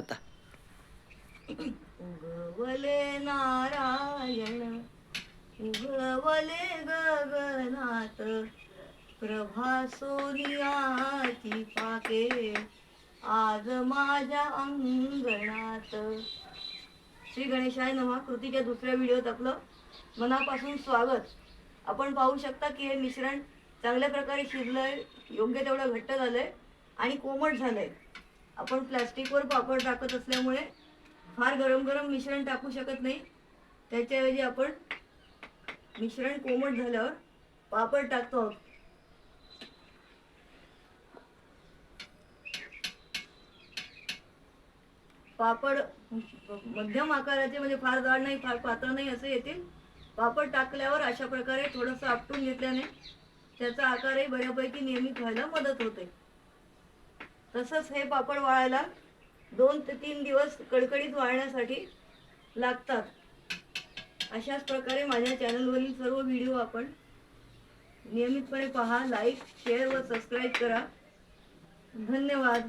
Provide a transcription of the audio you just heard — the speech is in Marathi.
आता. उगवले नारायण उगवले गगनात प्रभा सोनियाची पाके आज माझ्या अंगणात. श्री गणेशाय नमा कृतीच्या दुसऱ्या व्हिडिओत आपलं मनापासून स्वागत. आपण पाहू शकता की हे मिश्रण चांगल्या प्रकारे शिजलंय योग्य तेवढं घट्ट झालंय आणि कोमट झालंय. आपण प्लास्टिकवर पापड टाकत असल्यामुळे फार गरम गरम मिश्रण टाकू शकत नाही. त्याच्याऐवजी आपण मिश्रण कोमट झाल्यावर पापड टाकतो आहोत. पापड मध्यम आकाराचे म्हणजे फार जाड नाही फार पातळ नाही असे येतील. पापड टाकल्यावर अशा प्रकारे थोडंसं आपटून घेतल्याने त्याचा आकारही बऱ्यापैकी नियमित व्हायला मदत होते. तसंच हे पापड वाळायला दोन ते तीन दिवस कडकडीत वाळण्यासाठी लागतात. अशाच प्रकारे माझ्या चॅनलवरील सर्व व्हिडिओ आपण नियमितपणे पहा लाईक शेअर व सबस्क्राईब करा. धन्यवाद.